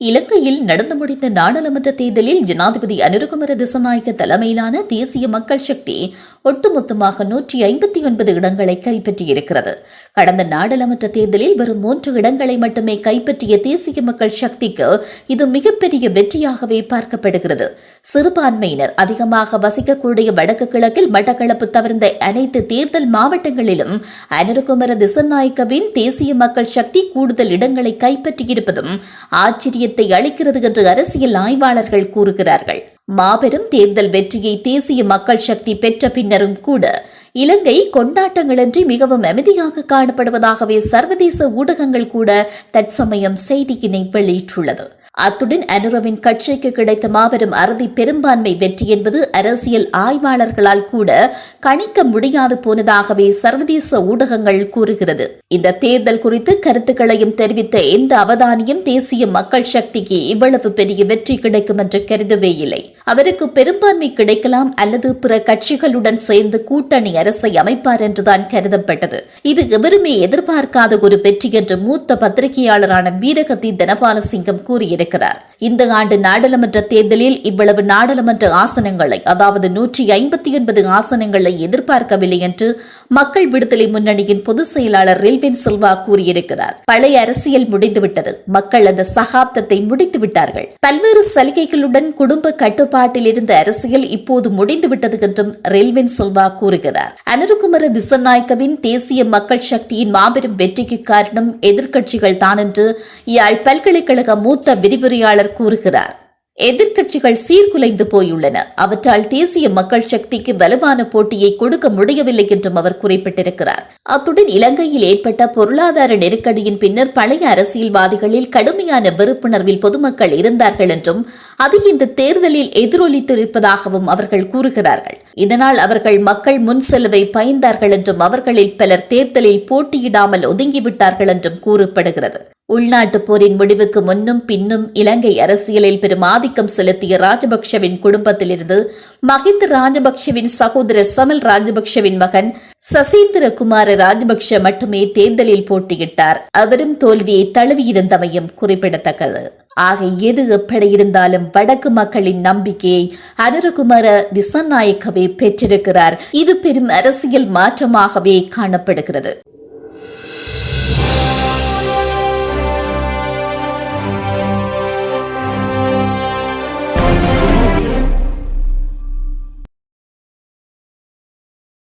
இலங்கையில் நடந்து முடிந்த நாடாளுமன்ற தேர்தலில் ஜனாதிபதி அனுருகுமர திசநாயக்க தலைமையிலான தேசிய மக்கள் சக்தி ஒட்டுமொத்தமாக நூற்றி ஐம்பத்தி ஒன்பது இடங்களை கைப்பற்றியிருக்கிறது. கடந்த நாடாளுமன்ற தேர்தலில் வரும் மூன்று இடங்களை மட்டுமே கைப்பற்றிய தேசிய மக்கள் சக்திக்கு இது மிகப்பெரிய வெற்றியாகவே பார்க்கப்படுகிறது. சிறுபான்மையினர் அதிகமாக வசிக்கக்கூடிய வடக்கு கிழக்கில் மட்டக்களப்பு தவிர்ந்த அனைத்து தேர்தல் மாவட்டங்களிலும் அனுரகுமர திசநாயக்கவின் தேசிய மக்கள் சக்தி கூடுதல் இடங்களை கைப்பற்றியிருப்பதும் ஆச்சரியத்தை அளிக்கிறது என்று அரசியல் ஆய்வாளர்கள் கூறுகிறார்கள். மாபெரும் தேர்தல் வெற்றியை தேசிய மக்கள் சக்தி பெற்ற பின்னரும் கூட இலங்கை கொண்டாட்டங்களின்றி மிகவும் அமைதியாக காணப்படுவதாகவே சர்வதேச ஊடகங்கள் கூட தற்சமயம் செய்தியினை வெளியிட்டுள்ளது. அத்துடன் அனுரவின் கட்சிக்கு கிடைத்த மாபெரும் அறுதி பெரும்பான்மை வெற்றி என்பது அரசியல் ஆய்வாளர்களால் கூட கணிக்க முடியாது போனதாகவே சர்வதேச ஊடகங்கள் கூறுகிறது. இந்த தேர்தல் குறித்து கருத்துக்களையும் தெரிவித்த எந்த அவதானியும் தேசிய மக்கள் சக்திக்கு இவ்வளவு பெரிய வெற்றி கிடைக்கும் என்று கருதவே இல்லை. அவருக்கு பெரும்பான்மை கிடைக்கலாம் அல்லது பிற கட்சிகளுடன் சேர்ந்து கூட்டணி அரசை அமைப்பார் என்றுதான் கருதப்பட்டது. இது எவருமே எதிர்பார்க்காத ஒரு வெற்றி என்று மூத்த பத்திரிகையாளரான வீரகதி தனபாலசிங்கம் கூறியிருக்கிறார். இந்த ஆண்டு நாடாளுமன்ற தேர்தலில் இவ்வளவு நாடாளுமன்ற ஆசனங்களை அதாவது நூற்றி ஐம்பத்தி ஒன்பது ஆசனங்களை எதிர்பார்க்கவில்லை என்று மக்கள் விடுதலை முன்னணியின் பொதுச் செயலாளர் ரில்வின் சில்வா கூறியிருக்கிறார். பழைய அரசியல் முடிந்துவிட்டது. மக்கள் அந்த சகாப்தத்தை முடித்து விட்டார்கள் பல்வேறு சலுகைகளுடன் குடும்ப கட்டுப்பாட்டில் இருந்த அரசியல் இப்போது முடிந்துவிட்டது என்றும் ரெல்வின் சில்வா கூறுகிறார். அனுருகுமர திசநாயக்கவின் தேசிய மக்கள் சக்தியின் மாபெரும் வெற்றிக்கு காரணம் எதிர்க்கட்சிகள் தான் என்று யாழ் பல்கலைக்கழக மூத்த விரிவுரையாளர் கூறுகிறார். எதிர்க்கட்சிகள் சீர்குலைந்து போயுள்ளன. அவற்றால் தேசிய மக்கள் சக்திக்கு வலுவான போட்டியை கொடுக்க முடியவில்லை என்றும் அவர் குறிப்பிட்டிருக்கிறார். அத்துடன் இலங்கையில் ஏற்பட்ட பொருளாதார நெருக்கடியின் பின்னர் பழைய அரசியல்வாதிகளில் கடுமையான வெறுப்புணர்வில் பொதுமக்கள் இருந்தார்கள் என்றும் அது இந்த தேர்தலில் எதிரொலித்திருப்பதாகவும் அவர்கள் கூறுகிறார்கள். இதனால் அவர்கள் மக்கள் முன் செலவை பயந்தார்கள் என்றும் அவர்களில் பலர் தேர்தலில் போட்டியிடாமல் ஒதுங்கிவிட்டார்கள் என்றும் கூறப்படுகிறது. உள்நாட்டுப் போரின் முடிவுக்கு முன்னும் பின்னும் இலங்கை அரசியலில் பெரும் ஆதிக்கம் செலுத்திய ராஜபக்ஷவின் குடும்பத்திலிருந்து மஹிந்த ராஜபக்ஷவின் சகோதரர் சமல் ராஜபக்ஷவின் மகன் சசீந்திர குமார ராஜபக்ஷ மட்டுமே தேர்தலில் போட்டியிட்டார். அவரும் தோல்வியை தழுவியிருந்தமையும் குறிப்பிடத்தக்கது. ஆக எது எப்படி இருந்தாலும் வடக்கு மக்களின் நம்பிக்கையை அனுரகுமார திசநாயக்கவே பெற்றிருக்கிறார். இது பெரும் அரசியல் மாற்றமாகவே காணப்படுகிறது.